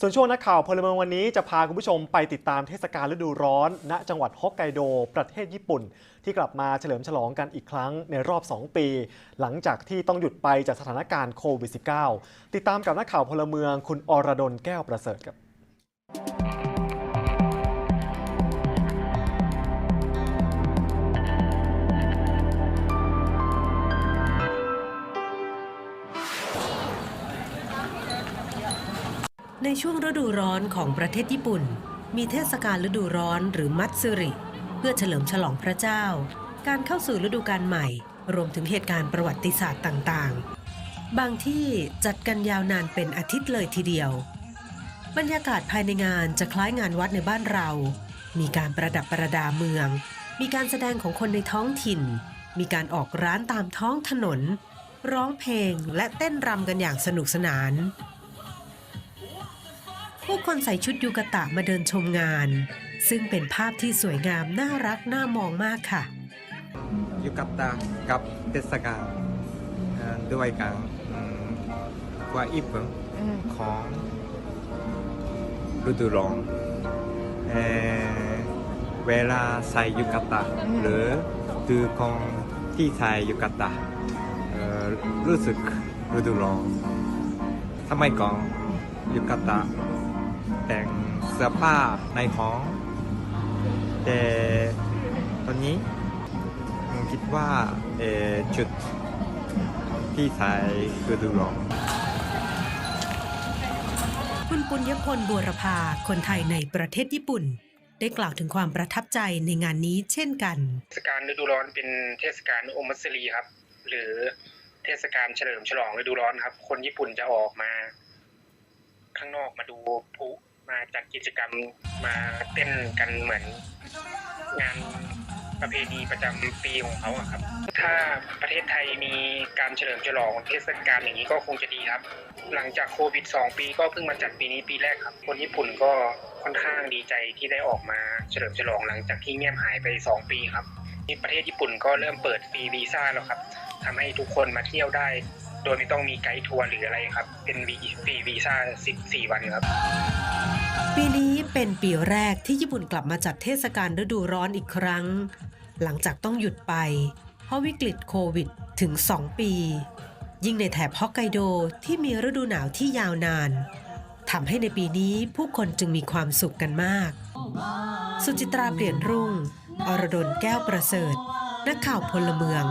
ส่วนช่วงนักข่าวพลเมืองวันนี้จะพาคุณผู้ชมไปติดตามเทศกาลฤดูร้อน ณ จังหวัดฮอกไกโด ประเทศญี่ปุ่น ที่กลับมาเฉลิมฉลองกันอีกครั้งในรอบ 2 ปี หลังจากที่ต้องหยุดไปจากสถานการณ์โควิด -19 ติดตามกับนักข่าวพลเมืองคุณอรดลแก้วประเสริฐครับ ในช่วงฤดูร้อนของประเทศญี่ปุ่น มีเทศกาลฤดูร้อนหรือมัตสึริ เพื่อเฉลิมฉลองพระเจ้า การเข้าสู่ฤดูกาลใหม่ รวมถึงเหตุการณ์ประวัติศาสตร์ต่างๆ บางที่จัดกันยาวนานเป็นอาทิตย์เลยทีเดียว บรรยากาศภายในงานจะคล้ายงานวัดในบ้านเรา มีการประดับประดาเมือง มีการแสดงของคนในท้องถิ่น มีการออกร้านตามท้องถนน ร้องเพลงและเต้นรำกันอย่างสนุกสนาน ผู้คนใส่ชุดยูกะตะมาเดินชมงาน ซึ่งเป็นภาพที่สวยงามน่ารักน่ามองมากค่ะยูกัตตากับเทศกาลด้วยกันกว่าญี่ปุ่นของฤดูร้อนเอเวลาใส่ยูกัตตาหรือดูคนที่ใส่ยูกัตตาเอ่อรู้สึกฤดูร้อนทำไมก่อนยูกัตตา แต่งเสื้อผ้าในห้อง แต่ตอนนี้ผมคิดว่าเอ่อจุดที่ไทยคือดูร้อนคุณปุญญพลบัวรพาคนไทยในประเทศญี่ปุ่น ได้กล่าวถึงความประทับใจในงานนี้เช่นกันเทศกาลฤดูร้อนเป็นเทศกาลโอมัสรีครับ หรือเทศกาลเฉลิมฉลองฤดูร้อนครับ คนญี่ปุ่นจะออกมา ข้างนอกมาดูพลุ มาจัดกิจกรรมมาเต้นกันเหมือนงานประเพณีประจำปีของเขาอะครับ ถ้าประเทศไทยมีการเฉลิมฉลองเทศกาลอย่างนี้ก็คงจะดีครับ หลังจากโควิด 2 ปีก็เพิ่งมาจัดปีนี้ปีแรกครับ คนญี่ปุ่นก็ค่อนข้างดีใจที่ได้ออกมาเฉลิมฉลองหลังจากที่เงียบหายไป 2 ปีครับที่ประเทศญี่ปุ่นก็เริ่มเปิดฟรีวีซ่าแล้วครับทำให้ทุกคนมาเที่ยวได้ โดยไม่ต้องมีไกด์ทัวร์หรืออะไรครับ เป็นฟรีวีซ่า14 วันครับ ปีนี้เป็นปีแรกที่ญี่ปุ่นกลับมาจัดเทศกาลฤดูร้อนอีกครั้ง หลังจากต้องหยุดไป เพราะวิกฤตโควิดถึง 2 ปี ยิ่งในแถบฮอกไกโดที่มีฤดูหนาวที่ยาวนานทำให้ในปีนี้ผู้คนจึงมีความสุขกันมาก สุจิตราเปลี่ยนรุ่ง อรดลแก้วประเสริฐ นักข่าวพลเมือง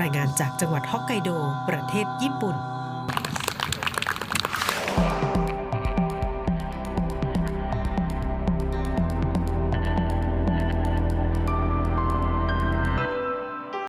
รายงานจากจังหวัดฮอกไกโด ประเทศญี่ปุ่น